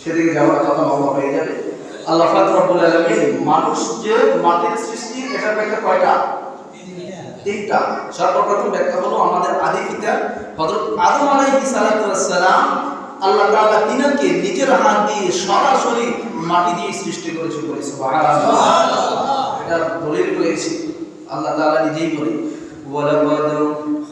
সেদিকে যাওয়ার কথা লম্বা হয়ে যাবে। আল্লাহ ফাত রব্বুল আলামিন মানুষ যে মাটির সৃষ্টি এটা ব্যাখ্যা কয়টা? তিনটা। সর্বপ্রথম ব্যাখ্যা হলো আমাদের আদি পিতা হযরত আদম আলাইহিস সালাম আল্লাহ তাআলা তিনাকে নিজের হাত দিয়ে সরাসরি মাটি দিয়ে সৃষ্টি করেছে বলে সুবহানাল্লাহ। এটা দলিল রয়েছে। আল্লাহ তাআলা নিজেই বলে ওয়ালাকাদ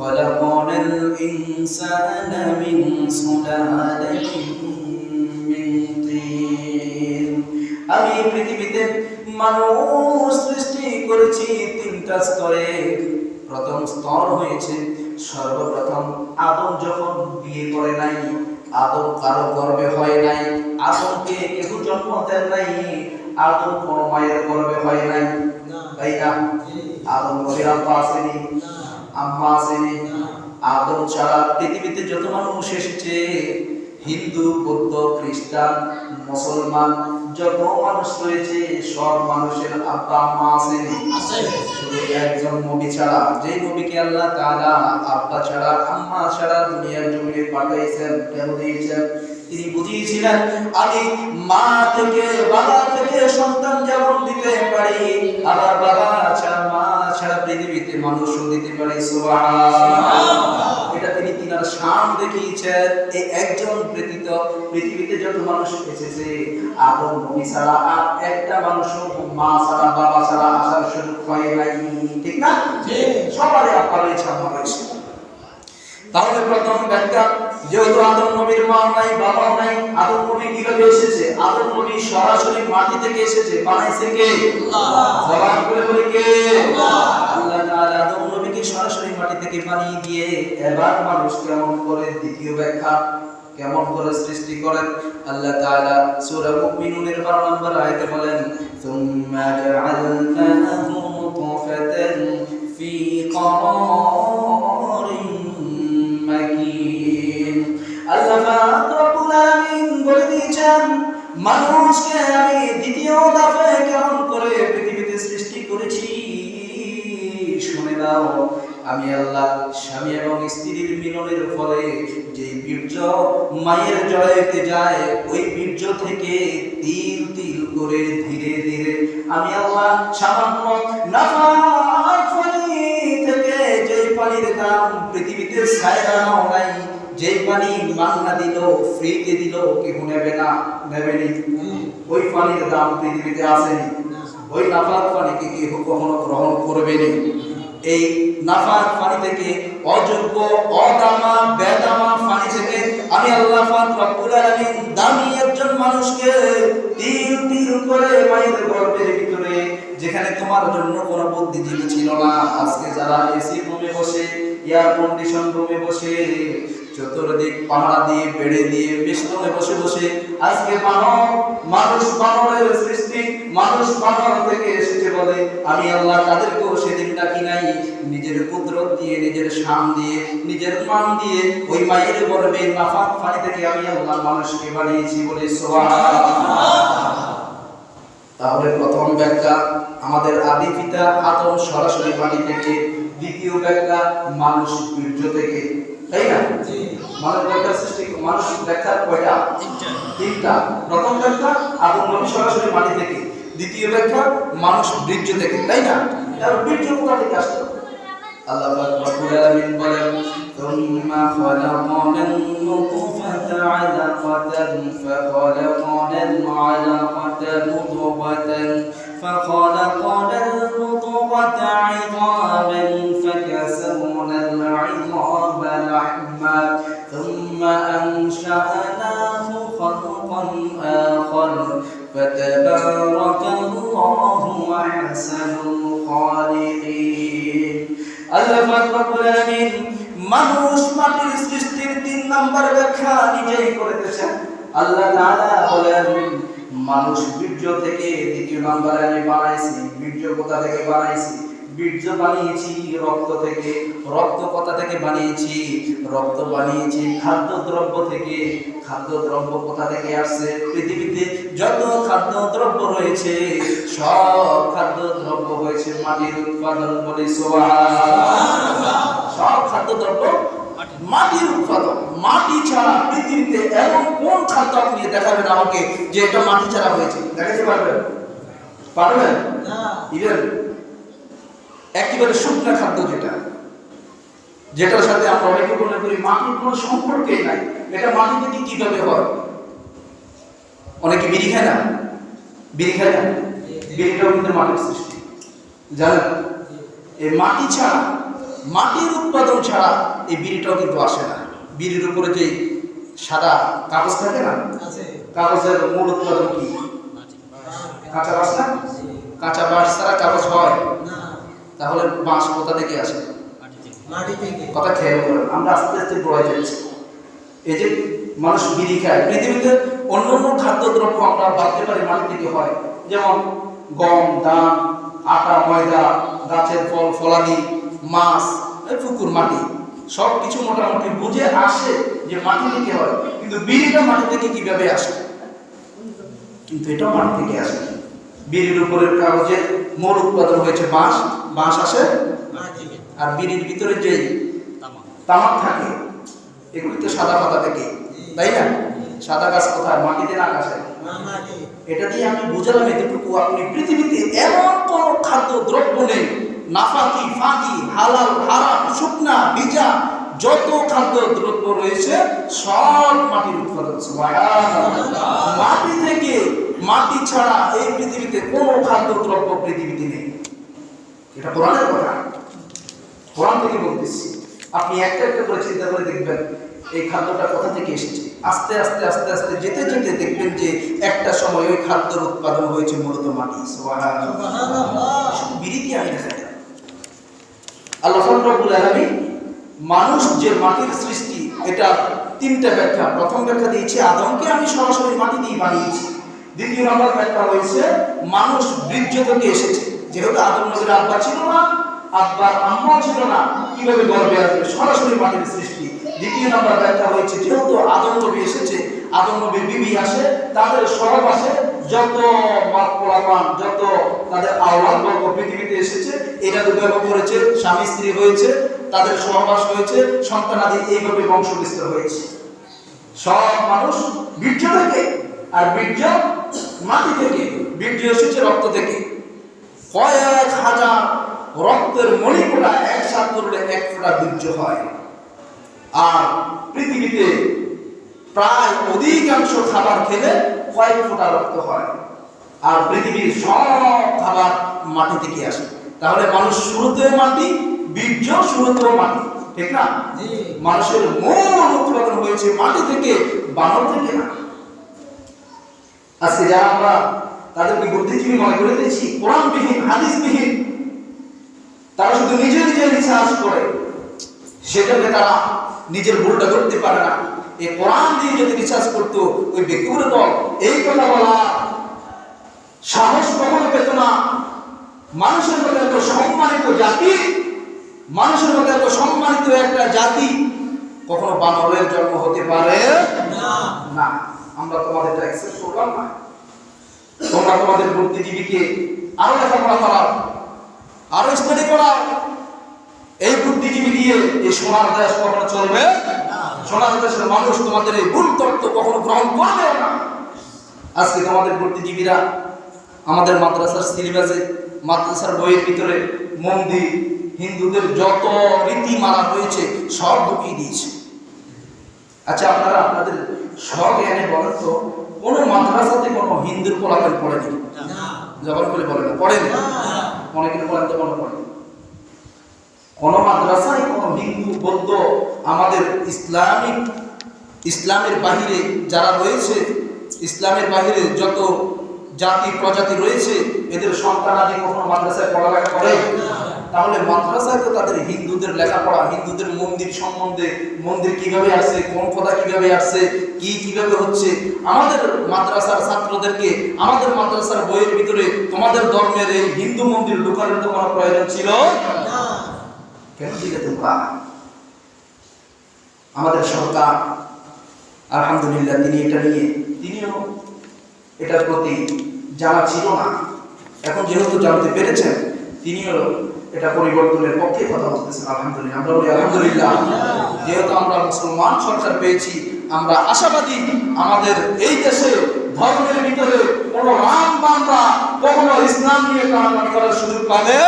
খলাকনাল ইনসানা মিন সুলালাতিন মিন তিন আমি পৃথিবীতে মানুষ সৃষ্টি করেছি তিনটা স্তরে। প্রথম স্তর হয়েছে সর্বপ্রথম আদম যখন বিয়ে করে নাই, আদম কারও গর্বে হয় নাই, আদমকে কেউ জন্ম দেন নাই, আদম কোনো মায়ের গর্বে হয় নাই। তাই না আদম নবীর আব্বা আসেনি। আম্মা আদম ছাড়া পৃথিবীতে যত মানুষ এসেছে, হিন্দু, বৌদ্ধ, খ্রিস্টান, মুসলমান, যত মানুষ রয়েছে, সব মানুষের আব্বা আম্মা শুধু একজন নবী ছাড়া যে নবীকে আল্লাহ তাআলা আব্বা ছাড়া, আম্মা ছাড়া দুনিয়ার জমিনে পাঠাইছেন কেন দিয়েছেন। তিনি বুঝিয়েছিলেন আমি মা থেকে বাবা থেকে সন্তান যেমন দিতে পারি আবার বাবা ছাড়া মা ছাড়া পৃথিবীতে মানুষও দিতে পারি। এটা তিনি তিনার শান দেখিয়েছেন এই একজন ব্যতীত পৃথিবীতে যত মানুষ এসেছে আদম নবী ছাড়া আর একটা মানুষও মা ছাড়া বাবা ছাড়া আসার সুযোগ হয় নাই। ঠিক না? সবারই আপনার আমার রয়েছে তাহলে প্রথম ব্যাখ্যা যেহেতু আদম নবীর মা নাই বাবা নাই আদম নবী কীভাবে এসেছে? আদম নবী সরাসরি মাটি থেকে এসেছে। বানাইছে কে? সবার করে বলে কে? আল্লাহ। তাআলা আদম নবীকে সরাসরি মাটি থেকে বানিয়ে দিয়ে এবার মানুষ কেমন করে দ্বিতীয় ব্যাখ্যা কেমন করে সৃষ্টি করেন? আল্লাহ তাআলা সূরা মুমিনুনের 12 নম্বর আয়াতে বলেন সুম্মা জাআলনাহু মুতাফাতান ফি করার আমি আল্লাহ, স্বামী এবং স্ত্রীর মিলনের ফলে যে বীর্য মায়ের জড়াইতে যায়, ওই বীর্য থেকে তিল তিল করে ধীরে ধীরে আমি আল্লাহ সামান্য পানি থেকে যে পানির দাম পৃথিবীতে ছায়রানো নাই যে পানি মান্না দিল, ফ্রিতে দিল কেউ নেবে না নেবেনি ওই পানির দাম পৃথিবীতে আসেনি। ওই নাফাক পানিকে কেউ কখনো গ্রহণ করবেনি এই নাফাক পানি থেকে, অযোগ্য, অদামা, বেদামা পানি থেকে আমি আল্লাহ পাক রব্বুল দামি একজন মানুষকে তিল তিল করে মায়ের গর্ভের ভিতরে, যেখানে তোমার জন্য কোনো বুদ্ধিজীবী ছিল না। আজকে যারা এসি রুমে বসে এয়ার কন্ডিশন রুমে বসে, চতুর্দিক পাহারা দিয়ে, বেড়ে দিয়ে বিষ্ণুনে বসে বসে, আজকে মানব, মানুষ মানবের সৃষ্টি, মানুষ মানব থেকে এসেছে বলে আমি আল্লাহ তাদেরকেও সেদিন ডাকি নাই নিজের কুদরত দিয়ে নিজের শান দিয়ে নিজের মান দিয়ে ওই মায়ের গর্বে নাফাক পানি থেকে আমি আল্লাহ মানুষকে বানিয়েছি বলে তাহলে প্রথম ব্যাখ্যা আমাদের আদি পিতা আদম সরাসরি পানি থেকে দ্বিতীয় ব্যাখ্যা মানুষ বীর্য থেকে। তাই না? মানুষ ব্যাখ্যা সৃষ্টি মানুষ ব্যাখ্যা কয়টা? তিনটা। প্রথম ব্যাখ্যা আদম নবী সরাসরি মাটি থেকে। দ্বিতীয় ব্যাখ্যা মানুষ বীর্য থেকে। তাই না? আর বীর্য কোথা থেকে আসলো আল্লাহ পাক রব্বুল আলামিন বলেন ثم خلقنا النطفة علقة فخلقنا العلقة مضغة فخلقنا المضغة عظاما আল্লাহ রব্বুল আলামিন মানুষ মাটির সৃষ্টির তিন নাম্বার ব্যাখ্যা নিজেই করেছেন। আল্লাহ তাআলা বলেন, মানুষ বীর্য থেকে দ্বিতীয় নাম্বারে আমি বানাইছি, বীর্য কোথা থেকে বানাইছি? বীর্য বানিয়েছি রক্ত থেকে রক্ত কোথা থেকে বানিয়েছি রক্ত বানিয়েছি খাদ্য দ্রব্য থেকে খাদ্য দ্রব্য কোথা থেকে আসছে? পৃথিবীতে যত খাদ্য দ্রব্য রয়েছে সব খাদ্য দ্রব্য হয়েছে মাটির উৎপাদন বলে সোহা সব খাদ্য দ্রব্য মাটির উৎপাদন। মাটি ছাড়া পৃথিবীতে এমন কোন খাদ্য আপনি দেখাবেন আমাকে যে এটা মাটি ছাড়া হয়েছে? দেখাতে পারবেন? পারবেন? ইভেন একেবারে শুকনা খাদ্য যেটা যেটার সাথে আমরা অনেকে মনে করি মাটির কোনো সম্পর্কেই নাই। এটা মাটি থেকে কীভাবে হয়? অনেকে বিড়ি খায় না? বিড়ি খায় না? বিড়িটাও কিন্তু মাটির সৃষ্টি। জানেন এই মাটি ছাড়া মাটির উৎপাদন ছাড়া এই বিড়িটাও কিন্তু আসে না। বিড়ির উপরে যে সাদা কাগজ থাকে না কাগজের মূল উৎপাদন কি? কাঁচা বাঁশ না? কাঁচা বাঁশ ছাড়া কাগজ হয়। তাহলে বাঁশ কোথা থেকে আসে? কথা খেয়াল করেন আমরা আস্তে আস্তে বড় যাচ্ছি। এই যে মানুষ বিড়ি খায় পৃথিবীতে অন্য অন্য খাদ্যদ্রব্য আমরা ভাবতে পারি মাটি থেকে হয়। যেমন গম ধান আটা ময়দা গাছের ফল ফলাদি মাছ এই পুকুর মাটি। সব কিছু মোটামুটি বুঝে আসে যে মাটি থেকে হয়। কিন্তু বিড়িটা মাটি থেকে কীভাবে আসে? কিন্তু এটা মাটি থেকে আসে। বিড়ির উপরের কাগজের মূল উৎপাদন হয়েছে বাঁশ বাঁশ আসে আর বিড়ির ভিতরে যে তামাক। থাকে এগুলি তো সাদা পাতা থেকে তাই না? সাদা গাছ কোথায়? মাটিতে না মাটি এটা দিয়ে আমি বুঝালাম এতটুকু আপনি পৃথিবীতে এমন কোন খাদ্য দ্রব্য নেই নাফাকি ফাঁকি হালাল হারাম শুকনা ভিজা যত খাদ্য দ্রব্য রয়েছে সব মাটির উৎপাদন। মাটি থেকে মাটি ছাড়া এই পৃথিবীতে কোনো খাদ্য দ্রব্য পৃথিবীতে নেই। এটা কোরআনের কথা। কোরআন থেকে বলতেছি। আপনি একটা একটা করে চিন্তা করে দেখবেন, এই খাদ্যটা কোথা থেকে এসেছে? আস্তে আস্তে আস্তে আস্তে যেতে যেতে দেখবেন যে একটা সময় ওই খাদ্যের উৎপাদন হয়েছে মূলত মাটি। দিয়ে আমি দেখাই না। আল্লাহ রব্বুল আলামিন মানুষ যে মাটির সৃষ্টি, এটা তিনটা ব্যাখ্যা। প্রথম ব্যাখ্যা দিয়েছে, আদমকে আমি সরাসরি মাটি দিয়ে বানিয়েছি। দ্বিতীয় নম্বর ব্যাখ্যা হয়েছে, মানুষ বীর্য থেকে এসেছে। যেহেতু আদম নবীর আব্বা ছিল না, আব্বার আম্মা ছিল না, কীভাবে গর্বে আসবে? সরাসরি মাটির সৃষ্টি। দ্বিতীয় নম্বর ব্যাখ্যা হয়েছে, যেহেতু আদম নবী এসেছে, আদম নবীর বিবি আসে, তাদের সরব আসে, যত পোলাপান, যত তাদের আওলাদ বর্গ পৃথিবীতে এসেছে এটা বিবাহ করেছে, স্বামী, স্ত্রী হয়েছে, তাদের সহবাস হয়েছে সন্তানাদি এইভাবে বংশ বিস্তার হয়েছে। সব মানুষ বীর্য থেকে, আর বীর্য মাটি থেকে বীর্য এসেছে রক্ত থেকে। কয়েক হাজার রক্তের মণিকোটা একসাথ করলে এক ফোঁটা বীর্য হয়। আর পৃথিবীতে প্রায় অধিকাংশ খাবার খেলে কয়েক ফোঁটা রক্ত হয়। আর পৃথিবীর সব খাবার মাটি থেকে আসে। তাহলে মানুষ শুরুতে মাটি বীর্য শুরুতেও মাটি ঠিক না? মানুষের মন উৎপাদন হয়েছে মাটি থেকে বানর থেকে না। আজকে যারা আমরা তাদেরকে বুদ্ধিজীবী মনে করে দিয়েছি কোরআনবিহীন হাদিসবিহীন। তারা শুধু নিজে নিজে রিসার্চ করে। সেজন্য তারা নিজের ভুলটা ধরতে পারে না। এই কোরআন দিয়ে যদি রিসার্চ করতো ওই ব্যক্তিগুলো এই কথা বলা সাহস কখনো পেত না। মানুষের মধ্যে এত সম্মানিত জাতি মানুষের মধ্যে এত সম্মানিত একটা জাতি কখনো বানরের জন্ম হতে পারে না। না। আমরা তোমাদেরটা অ্যাকসেপ্ট করলাম না। তোমরা তোমাদের বুদ্ধিজীবীকে আরও লেখাপড়া করাও, আরও স্টাডি করাও। এই বুদ্ধিজীবী দিয়ে এই সোনার দেশ কখনো চলবে, সোনার দেশের মানুষ তোমাদের এই ভুল তত্ত্ব কখনো গ্রহণ করবে না। আজকে তোমাদের বুদ্ধিজীবীরা আমাদের মাদ্রাসার সিলেবাসে মাদ্রাসার বইয়ের ভিতরে মন্দির, হিন্দুদের যত রীতিমালা রয়েছে, সব ঢুকিয়ে দিয়েছে। আচ্ছা আপনারা আপনাদের স্বজ্ঞানে বলেন তো কোন মাদ্রাসাতে কোনো হিন্দুর পোলাপেন পড়েনি না। জবান করে বলেন না পড়েনি না। অনেকে বলেন তো কোনো পড়েনি কোন মাদ্রাসায় কোন হিন্দু বৌদ্ধ আমাদের ইসলামিক ইসলামের বাহিরে যারা রয়েছে ইসলামের বাহিরে যত জাতি প্রজাতি রয়েছে এদের সন্তানাদি কখনো মাদ্রাসায় পড়ালেখা করে? তাহলে মাদ্রাসায় তো তাদের হিন্দুদের লেখাপড়া হিন্দুদের মন্দির সম্বন্ধে মন্দির কীভাবে আসছে কোন কথা কীভাবে আসছে কি কীভাবে হচ্ছে আমাদের মাদ্রাসার ছাত্রদেরকে আমাদের মাদ্রাসার বইয়ের ভিতরে তোমাদের ধর্মের এই হিন্দু মন্দির ঢুকানোর তো কোনো প্রয়োজন ছিল? না। কেন দিলে তোমরা? আমাদের সরকার আলহামদুলিল্লাহ তিনি এটা নিয়ে তিনিও এটার প্রতি জানা ছিল না। এখন যেহেতু জানতে পেরেছেন তিনিও এটা পরিবর্তনের পক্ষে কথা বলতেছেন, আলহামদুলিল্লাহ। আমরা বলি, আলহামদুলিল্লাহ। যেহেতু আমরা মুসলমান সরকার পেয়েছি, আমরা আশাবাদী আমাদের এই দেশে ধর্মের ভিতরে কোনো রাম বান্দা কখনো ইসলাম নিয়ে কারাকারি করার সুযোগ পাবে?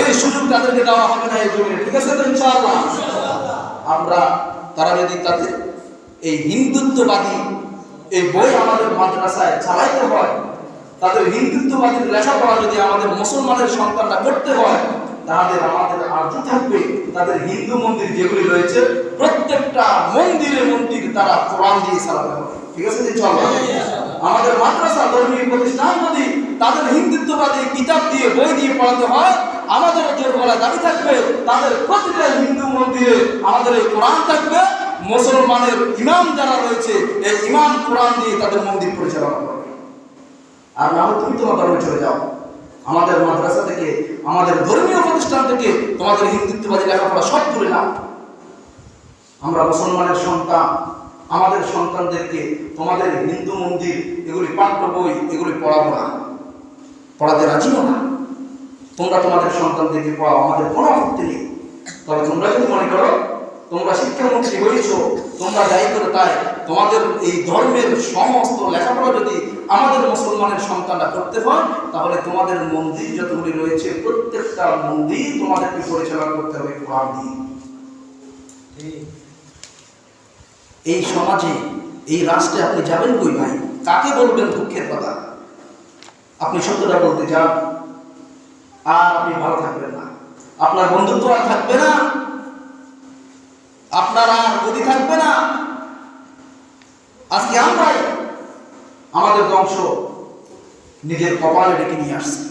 এই সুযোগ তাদেরকে দেওয়া হবে না এই যুগে ঠিক আছে ইনশাআল্লাহ? আমরা, তারা যদি তাদের এই হিন্দুত্ববাদী এই বই আমাদের মাদ্রাসায় চালাইতে হয় তাদের হিন্দুত্ববাদীর লেখাপড়া যদি আমাদের মুসলমানের সন্তানরা করতে হয়, তাদের আমাদের আর্য থাকবে। তাদের হিন্দু মন্দির যেগুলি রয়েছে, প্রত্যেকটা মন্দিরে মন্দির তারা কোরআন দিয়ে হবে ঠিক আছে যে চলো আমাদের মাদ্রাসা, ধর্মীয় প্রতিষ্ঠান যদি তাদের হিন্দুত্ববাদী কিতাব দিয়ে, বই দিয়ে পড়াতে হয়, আমাদের জোর বলা দাবি থাকবে, তাদের প্রতিটা হিন্দু মন্দিরে আমাদের এই কোরআন থাকবে। মুসলমানের ইমাম যারা রয়েছে, এই ইমাম কোরআন দিয়ে তাদের মন্দির পরিচালনা করবে। আর না হলে তুমি তোমার ধর্মে চলে যাও। আমাদের মাদ্রাসা থেকে, আমাদের ধর্মীয় প্রতিষ্ঠান থেকে তোমাদের হিন্দুত্ববাদী লেখাপড়া সব তুলে নাও। আমরা মুসলমানের সন্তান, আমাদের সন্তানদেরকে তোমাদের হিন্দু মন্দির, এগুলি পাঠ্য বই, এগুলি পড়াবো না। পড়াতে রাজিও না। তোমরা তোমাদের সন্তানদেরকে পড়াও, আমাদের কোনো আপত্তি নেই। তবে তোমরা যদি মনে করো, তোমরা শিক্ষামন্ত্রী হয়েছো, তোমরা যাই করে তাই। তোমাদের এই ধর্মের সমস্ত লেখাপড়া যদি আমাদের মুসলমানের সন্তানরা করতে হয়, তাহলে তোমাদের মন্দির যতগুলি রয়েছে, প্রত্যেকটা মন্দির তোমাদেরকে পরিচালনা করতে হবে কোরআন দিয়ে। এই সমাজে, এই রাষ্ট্রে আপনি যাবেন কই ভাই? কাকে বলবেন দুঃখের কথা? আপনি সত্যটা বলতে যান আর আপনি ভালো থাকবেন না। আপনার বন্ধুত্ব আর থাকবে না। আপনার আর গতি থাকবে না। আজকে আমরাই আমাদের বংশ নিজের কপালে ডেকে নিয়ে আসছি।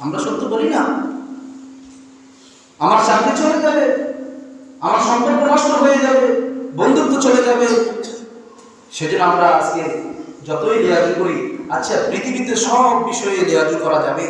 আমরা সত্য বলি না? আমার চাকরি চলে যাবে, আমার সম্পর্ক নষ্ট হয়ে যাবে, বন্ধুত্ব চলে যাবে। সেজন্য আমরা আজকে যতই রেয়াজু করি আচ্ছা পৃথিবীতে সব বিষয়ে রেয়াজু করা যাবে?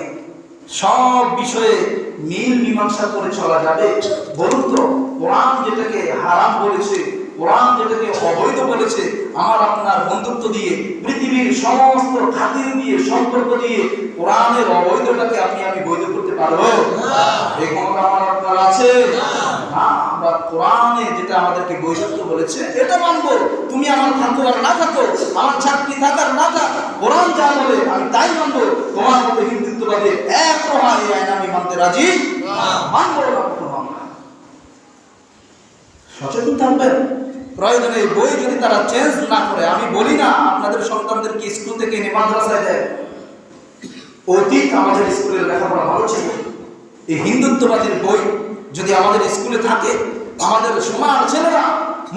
সব বিষয়ে মিল মীমাংসা করে চলা যাবে? বলুন তো, কোরআন যেটাকে হারাম বলেছে কোরআন যেটাকে অবৈধ বলেছে আমার আপনার বন্ধুত্ব দিয়ে পৃথিবীর সমস্ত খাতির দিয়ে সম্পর্ক দিয়ে কোরআনের অবৈধটাকে আপনি আমি বৈধ করতে পারব? এই ক্ষমতা আমার আপনার আছে? না আমরা কোরআনে যেটা আমাদেরকে বলেছে এটা মানবো। তুমি আমার থাকো আর না থাকো আমার চাকরি থাকার না থাক কোরআন যা বলে আমি তাই মানবো। তোমার মতো হিন্দুত্ববাদে এক রহা এই আইন আমি মানতে রাজি? মানবো না সচেতন থাকবেন। প্রয়োজনে এই বই যদি তারা চেঞ্জ না করে, আমি বলি না আপনাদের সন্তানদেরকে স্কুল থেকে এনে মাদ্রাসায় দেয়। অতীত আমাদের স্কুলের লেখাপড়া ভালো ছিল। এই হিন্দুত্ববাদীর বই যদি আমাদের স্কুলে থাকে, আমাদের সমাজ ছেলেরা,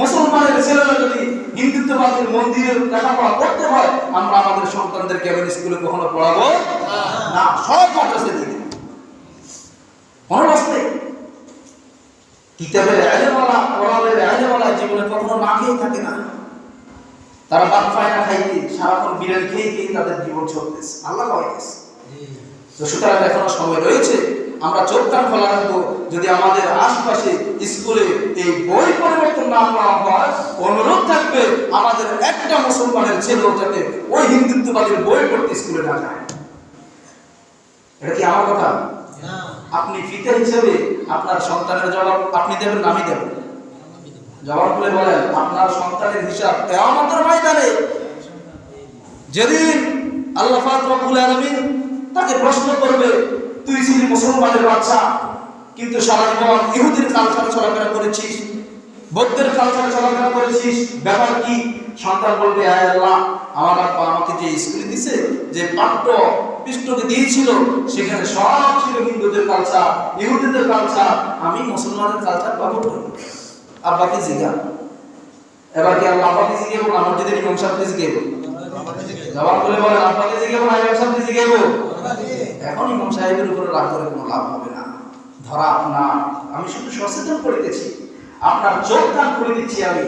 মুসলমানের ছেলেরা যদি হিন্দুত্ববাদীর মন্দিরের লেখাপড়া করতে হয়, আমরা আমাদের সন্তানদেরকে এমন স্কুলে কখনো পড়াবো না। সব মাদ্রাসে দিয়ে দেব। কিতাবের আলেমালা কোরআনের আলেমালা জীবনে কখনো না খেয়ে থাকে না। তারা ভাত পায় না খাইতে সারাক্ষণ বিরিয়ানি খেয়ে খেয়ে তাদের জীবন চলতেছে। আল্লাহ খাওয়াইতেছে তো সুতরাং এখনও সময় রয়েছে আমরা চোখ কান খোলা রাখব যদি আমাদের আশপাশে স্কুলে এই বই পরিবর্তন না করা হয় অনুরোধ থাকবে আমাদের একটা মুসলমানের যাতে ওই হিন্দুত্ববাদীর বই পড়তে স্কুলে না যায়। এটা কি আমার কথা? আপনি ফিতে হিসেবে আপনার সন্তানের জবাব আপনি দেবেন, আমি দেব। জবাব খুলে বলেন, আপনার সন্তানের হিসাব কেয়ামতের ময়দানে। যেদিন আল্লাহ রব্বুল আলামিন তাকে প্রশ্ন করবে, তুই ছিলি মুসলমানের বাচ্চা কিন্তু সারা জীবন ইহুদির কালচারে চলাফেরা করেছিস, বৌদ্ধের কালচারে চলাফেরা করেছিস, ব্যাপার কি? সন্তান বলবে, আয় আল্লাহ, আমার আব্বা আমাকে যে স্কুলে দিছে, যে পাঠ্য পৃষ্ঠকে দিয়েছিল, সেখানে সব ছিল হিন্দুদের কালচার ইহুদিদের কালচার আমি মুসলমানের কালচার পাবো? আব্বাকে জিজ্ঞা এবার কি আল্লাহ আব্বাকে জিজ্ঞেব না মসজিদের ইমাম সাহেবকে জিজ্ঞেব জবাব করে বলেন, আব্বাকে জিজ্ঞেব না ইমাম সাহেবকে এখন ইমাম সাহেবের উপরে রাগ করে কোনো লাভ হবে না। ধরা আপনার আমি শুধু সচেতন করিতেছি আপনার চোখ কান করে দিচ্ছি আমি।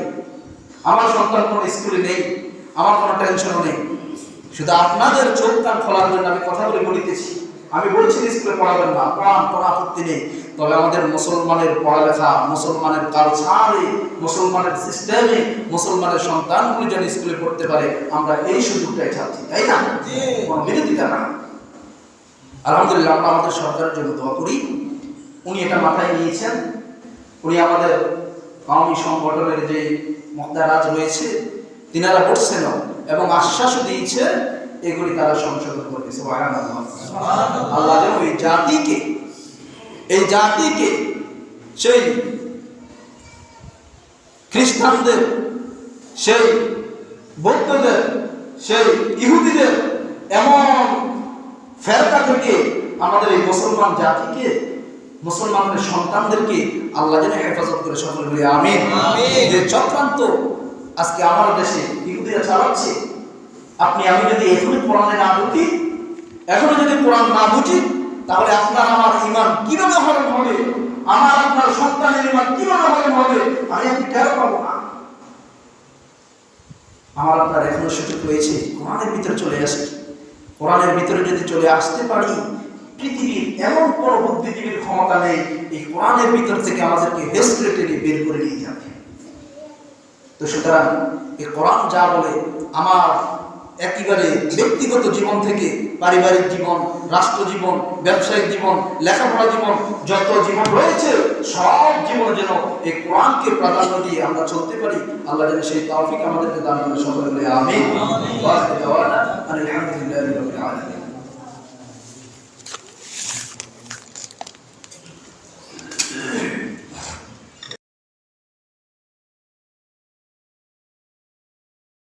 আমার সন্তান কোনো স্কুলে নেই, আমার কোনো টেনশনও নেই। শুধু আপনাদের চোখ কান খোলার জন্য আমি কথা বলে বলিতেছি। আমি বলছি স্কুলে পড়াবেন না পড়ান পড়া আপত্তি নেই। তবে আমাদের মুসলমানের পড়ালেখা মুসলমানের কালচারে মুসলমানের সিস্টেমে মুসলমানের সন্তানগুলি যেন স্কুলে পড়তে পারে আমরা এই সুযোগটাই চাচ্ছি তাই না? বিরোধিতা না। আলহামদুলিল্লাহ আমরা আমাদের সরকারের জন্য দোয়া করি। উনি এটা মাথায় নিয়েছেন। উনি আমাদের কওমি সংগঠনের যে মহদারাজ রয়েছে তিনারা বসছেন এবং আশ্বাসও দিয়েছে এগুলি তারা সংশোধন সুবহানাল্লাহ। আল্লাহ যেন এই জাতিকে এই জাতিকে সেই খ্রিস্টানদের সেই বৌদ্ধদের সেই ইহুদিদের এমন ফেরকা থেকে আমাদের এই মুসলমান জাতিকে মুসলমানদের সন্তানদেরকে আল্লাহ যেন হেফাজত করে সকল বলি আমিন। যে চক্রান্ত আজকে আমার দেশে ইহুদিরা চালাচ্ছে। আপনি, আমি যদি এখনই কোরআনে না ঢুকি এখনও যদি কোরআন না বুঝি, তাহলে আপনার আমার ইমান কীভাবে হরণ হবে? আমার আপনার সন্তানের ইমান কীভাবে হরণ হবে? আমি আপনি টের পাবো না? আমার আপনার এখনও সুযোগ রয়েছে। কোরআনের ভিতরে চলে আসে। কোরআনের ভিতরে যদি চলে আসতে পারি, পৃথিবীর এমন কোনো বুদ্ধিজীবীর ক্ষমতা নেই, এই কোরআনের ভিতর থেকে আমাদেরকে হেসলে বের করে নিয়ে যাবে। তো সুতরাং এ কোরআন যা বলে, আমার একেবারে ব্যক্তিগত জীবন থেকে পারিবারিক জীবন, রাষ্ট্র জীবন, ব্যবসায়িক জীবন, লেখাপড়া জীবন, যত জীবন রয়েছে, সব জীবন যেন এই কোরআনকে প্রাধান্য দিয়ে আমরা চলতে পারি। আল্লাহ যেন সেই তাওফিক আমাদেরকে দান করে সকলে আমি আলহামদুলিল্লাহ